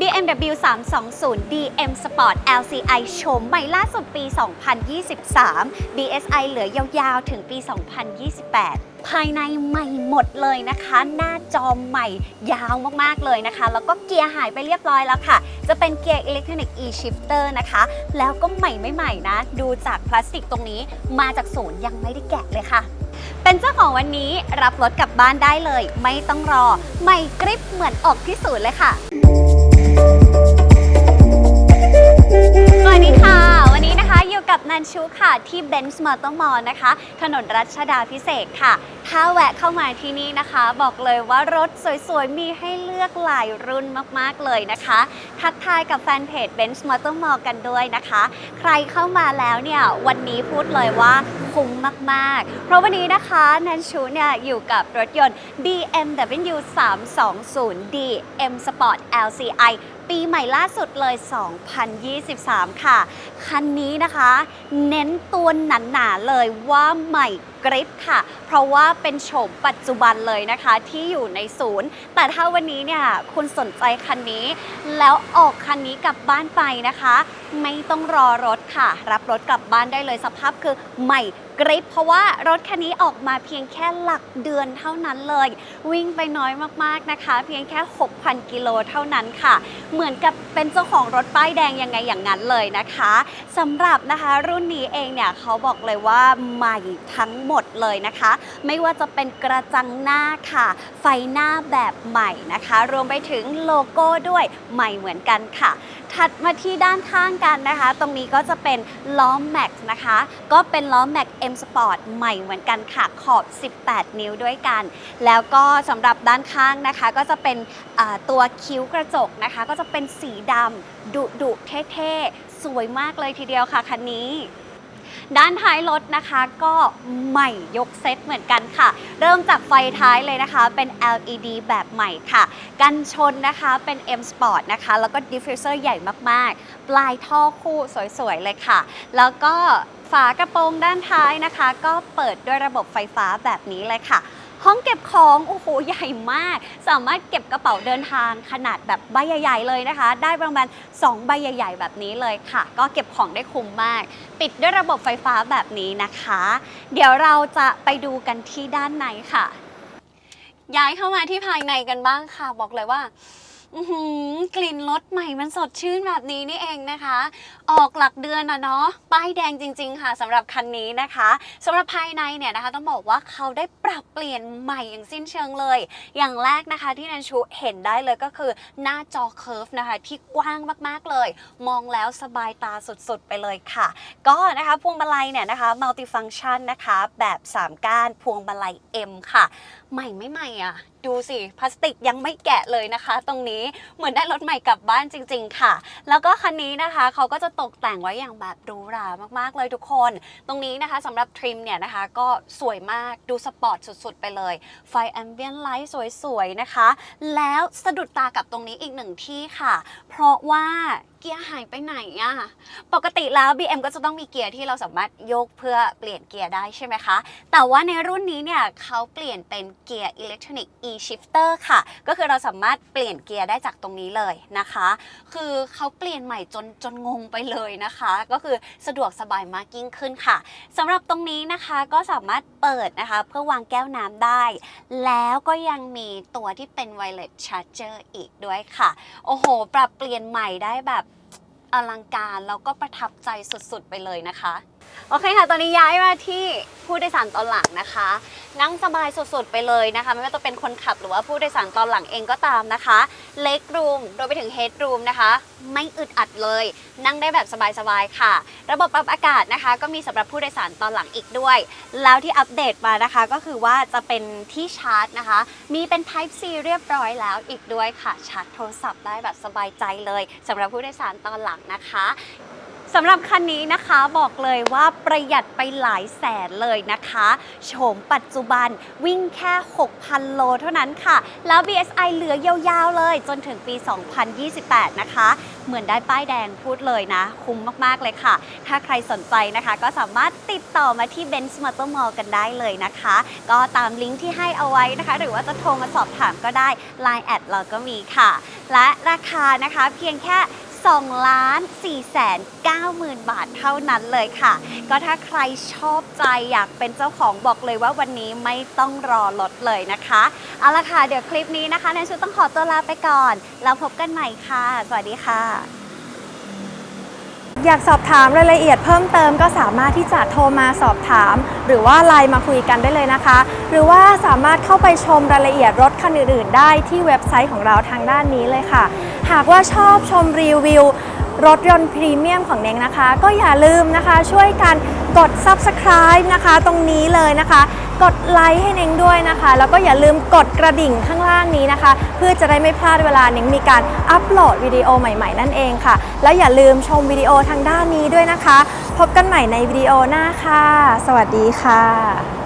BMW 320 DM Sport LCI โฉมใหม่ล่าสุดปี 2023 BSI เหลือยาวๆ ถึงปี 2028ภายในใหม่หมดเลยนะคะ หน้าจอใหม่ยาวมากๆเลยนะคะ แล้วก็เกียร์หายไปเรียบร้อยแล้วค่ะ จะเป็นเกียร์อิเล็กทรอนิกส์ e-shifter นะคะ แล้วก็ใหม่ไม่ใหม่นะ ดูจากพลาสติกตรงนี้มาจากศูนย์ยังไม่ได้แกะเลยค่ะ เป็นเจ้าของวันนี้รับรถกลับบ้านได้เลย ไม่ต้องรอ ใหม่กริปเหมือนออกที่ศูนย์เลยค่ะ สวัสดีค่ะ วันนี้นะคะอยู่กับนันชูค่ะที่เบนซ์มอเตอร์มอลนะคะ ถนนรัชดาพิเศษค่ะ ถ้าแวะเข้ามาที่นี่นะคะ บอกเลยว่ารถสวยๆ มีให้เลือกหลายรุ่นมากๆเลยนะคะ ทักทายกับแฟนเพจ Benz Motor Mall กันด้วยนะคะ ใครเข้ามาแล้วเนี่ย วันนี้พูดเลยว่า คุ้มมากๆ เพราะวันนี้นะคะนันชูเนี่ยอยู่กับรถยนต์ BMW 320D M Sport LCI ปีใหม่ล่าสุดเลย 2023 ค่ะ คันนี้นะคะ เน้นตัวหนาๆเลยว่าใหม่กริปค่ะ เพราะว่าเป็นโฉมปัจจุบันเลยนะคะที่อยู่ในศูนย์ แต่ถ้าวันนี้เนี่ยคุณสนใจคันนี้ แล้วออกคันนี้กลับบ้านไปนะคะ ไม่ต้องรอรถค่ะ รับรถกลับบ้านได้เลยสภาพคือใหม่ กริปเพราะว่ารถคันนี้ออกมาเพียงแค่หลักเดือนเท่านั้นเลย วิ่งไปน้อยมากๆนะคะ เพียงแค่ 6,000 กิโลเท่านั้นค่ะ เหมือนกับเป็นเจ้าของรถป้ายแดงยังไงอย่างนั้นเลยนะคะสำหรับนะคะรุ่นนี้เองเนี่ยเขาบอกเลยว่าใหม่ทั้งหมดเลยนะคะ ไม่ว่าจะเป็นกระจังหน้าค่ะ ไฟหน้าแบบใหม่นะคะ รวมไปถึงโลโก้ด้วยใหม่เหมือนกันค่ะถัดมาที่ด้านข้างกันนะคะ ตรงนี้ก็จะเป็นล้อแม็กนะคะ ก็เป็นล้อแม็ก M Sport ใหม่เหมือนกันค่ะ ขอบ 18 นิ้วด้วยกัน แล้วก็สำหรับด้านข้างนะคะ ก็จะเป็นตัวคิ้วกระจกนะคะ ก็จะเป็นสีดำดุดุเท่ๆ สวยมากเลยทีเดียวค่ะคันนี้ ด้านท้ายรถนะคะก็ใหม่ยกเซตเหมือนกันค่ะ เริ่มจากไฟท้ายเลยนะคะเป็น LED แบบใหม่ค่ะ กันชนนะคะเป็น M Sport นะคะ แล้วก็ดิฟฟิวเซอร์ใหญ่มากๆ ปลายท่อคู่สวยๆ เลยค่ะ แล้วก็ฝากระโปรงด้านท้ายนะคะ ก็เปิดด้วยระบบไฟฟ้าแบบนี้เลยค่ะ ห้องเก็บของโอ้โหใหญ่มาก สามารถเก็บกระเป๋าเดินทางขนาดแบบใบใหญ่ๆเลยนะคะ ได้ประมาณ2ใบใหญ่ ๆ แบบนี้เลยค่ะ ก็เก็บของได้คุ้มมาก ปิดด้วยระบบไฟฟ้าแบบนี้นะคะ เดี๋ยวเราจะไปดูกันที่ด้านในค่ะ ย้ายเข้ามาที่ภายในกันบ้างค่ะ บอกเลยว่าอื้อหือกลิ่นรถใหม่มันสดชื่นแบบนี้นี่เองนะคะ ออกหลักเดือนอะเนาะป้ายแดงจริง ๆ ค่ะสำหรับคันนี้นะคะสำหรับภายในเนี่ยนะคะ ต้องบอกว่าเขาได้ ปรับเปลี่ยนใหม่อย่างสิ้นเชิงเลย อย่างแรกนะคะที่นันชูเห็นได้เลยก็คือหน้าจอเคิร์ฟนะคะที่กว้างมากๆเลย มองแล้วสบายตาสุดๆ ไปเลยค่ะ ก็นะคะพวงมาลัยเนี่ยนะคะมัลติฟังชันนะคะแบบ3ก้านพวงมาลัย M ค่ะ ใหม่ไม่ใหม่อะดูสิพลาสติกยังไม่แกะเลยนะคะ ตรงนี้เหมือนได้รถใหม่กลับบ้านจริง ๆ ค่ะ แล้วก็คันนี้นะคะเขาก็จะตกแต่งไว้อย่างแบบหรูหรามากๆเลยทุกคน ตรงนี้นะคะสำหรับทริมเนี่ยนะคะก็สวยมากดูสปอร์ตสุดๆ ไปเลย ไฟแอมเบียนไลท์สวยๆ นะคะ แล้วสะดุดตากับตรงนี้อีกหนึ่งที่ค่ะ เพราะว่า กียร์หายไปไหนอะปกติแล้ว BM ก็จะต้องมีเกียร์ที่เราสามารถโยกเพื่อเปลี่ยนเกียร์ได้ใช่ไหมคะ แต่ว่าในรุ่นนี้เนี่ยเขาเปลี่ยนเป็นเกียร์อิเล็กทรอนิกส์ e-shifter ค่ะ ก็คือเราสามารถเปลี่ยนเกียร์ได้จากตรงนี้เลยนะคะ คือเขาเปลี่ยนใหม่จนจนงงไปเลยนะคะ ก็คือสะดวกสบายมากยิ่งขึ้นค่ะสำหรับตรงนี้นะคะก็สามารถเปิดนะคะ เพื่อวางแก้วน้ำได้ แล้วก็ยังมีตัวที่เป็น wireless charger อีกด้วยค่ะ โอ้โห ปรับเปลี่ยนใหม่ได้แบบ อลังการแล้วก็ประทับใจสุดๆไปเลยนะคะ โอเคค่ะ ตอนนี้ย้ายมาที่ผู้โดยสารตอนหลังนะคะ นั่งสบายสุดๆไปเลยนะคะ ไม่ว่าจะเป็นคนขับหรือว่าผู้โดยสารตอนหลังเองก็ตามนะคะ เล็กรูมโดยไปถึงเฮดรูมนะคะ ไม่อึดอัดเลย นั่งได้แบบสบายๆค่ะ ระบบปรับอากาศนะคะ ก็มีสำหรับผู้โดยสารตอนหลังอีกด้วย แล้วที่อัปเดตมานะคะ ก็คือว่าจะเป็นที่ชาร์จนะคะ มีเป็น Type C เรียบร้อยแล้วอีกด้วยค่ะ ชาร์จโทรศัพท์ได้แบบสบายใจเลยสำหรับผู้โดยสารตอนหลังนะคะ สำหรับคันนี้นะคะบอกเลยว่าประหยัดไปหลายแสนเลยนะคะโฉมปัจจุบันวิ่งแค่ 6,000 โลเท่านั้นค่ะ แล้ว BSI เหลือยาวๆเลย จนถึงปี 2028 นะคะ เหมือนได้ป้ายแดงพูดเลยนะ คุ้มมากๆเลยค่ะ ถ้าใครสนใจนะคะ ก็สามารถติดต่อมาที่ Benz Motor Mall กันได้เลยนะคะ ก็ตามลิงก์ที่ให้เอาไว้นะคะ หรือว่าจะโทรมาสอบถามก็ได้ Line แอดเราก็มีค่ะ และราคานะคะเพียงแค่ 2ล้าน4แสน9หมื่นบาทเท่านั้นเลยค่ะ ก็ถ้าใครชอบใจอยากเป็นเจ้าของบอกเลยว่าวันนี้ไม่ต้องรอรถเลยนะคะเอาละค่ะ เดี๋ยวคลิปนี้นะคะแนนชูต้องขอตัวลาไปก่อน แล้วพบกันใหม่ค่ะ สวัสดีค่ะ อยากสอบถามรายละเอียดเพิ่มเติมก็สามารถที่จะโทรมาสอบถาม หรือว่าไลน์มาคุยกันได้เลยนะคะ หรือว่าสามารถเข้าไปชมรายละเอียดรถคันอื่นๆ ได้ที่เว็บไซต์ของเราทางด้านนี้เลยค่ะ หากว่าชอบชมรีวิว รถยนต์พรีเมียมของเน้งนะคะ ก็อย่าลืมนะคะช่วยกันกด subscribe นะคะ ตรงนี้เลยนะคะ กดไลค์ให้เน้งด้วยนะคะ แล้วก็อย่าลืมกดกระดิ่งข้างล่างนี้นะคะ เพื่อจะได้ไม่พลาดเวลาเน้งมีการอัปโหลดวิดีโอใหม่ๆ นั่นเองค่ะ แล้วอย่าลืมชมวิดีโอทางด้านนี้ด้วยนะคะ พบกันใหม่ในวิดีโอหน้าค่ะ สวัสดีค่ะ